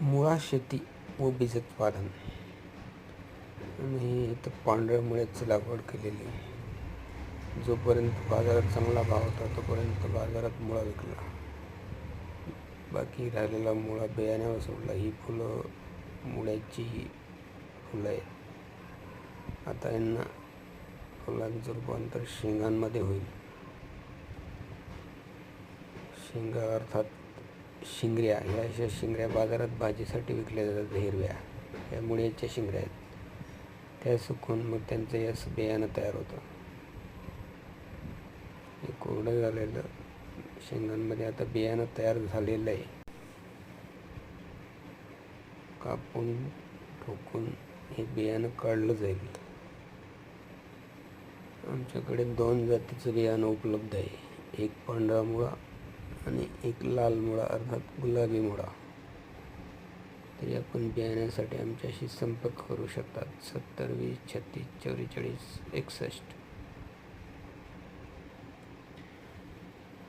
मुळा शेती व बीजोत्पादन आणि इथं पांढऱ्या मुळ्याची लागवड केलेली. जोपर्यंत बाजारात चांगला भाव होता तोपर्यंत बाजारात मुळा विकला. बाकी राहिलेला मुळा बियाण्यावर सोडला. ही फुलं मुळ्याची फुलं आहेत. आता यांना फुलांचं रूपांतर शेंगांमध्ये होईल. शेंगा अर्थात शिंगऱ्या ह्या अशा शिंगऱ्या बाजारात भाजीसाठी विकल्या जातात हिरव्या. ह्या मुळ्याच्या शिंगऱ्या आहेत. त्या सुकून मग त्यांचं यास बियाणं तयार होतं. हे कोरडं झालेलं शेंगांमध्ये आता बियाणं तयार झालेलं आहे. कापून ठोकून हे बियाणं काढलं जाईल. आमच्याकडे दोन जातीचं बियाणं उपलब्ध आहे. एक पांढरा मुळा आणि एक लाल मुळा अर्थात गुलाबी मुळा. तरी आपण बियाण्यासाठी आमच्याशी संपर्क करू शकतात. सत्तर वीस छत्तीस चौवेचाळीस एकसष्ट.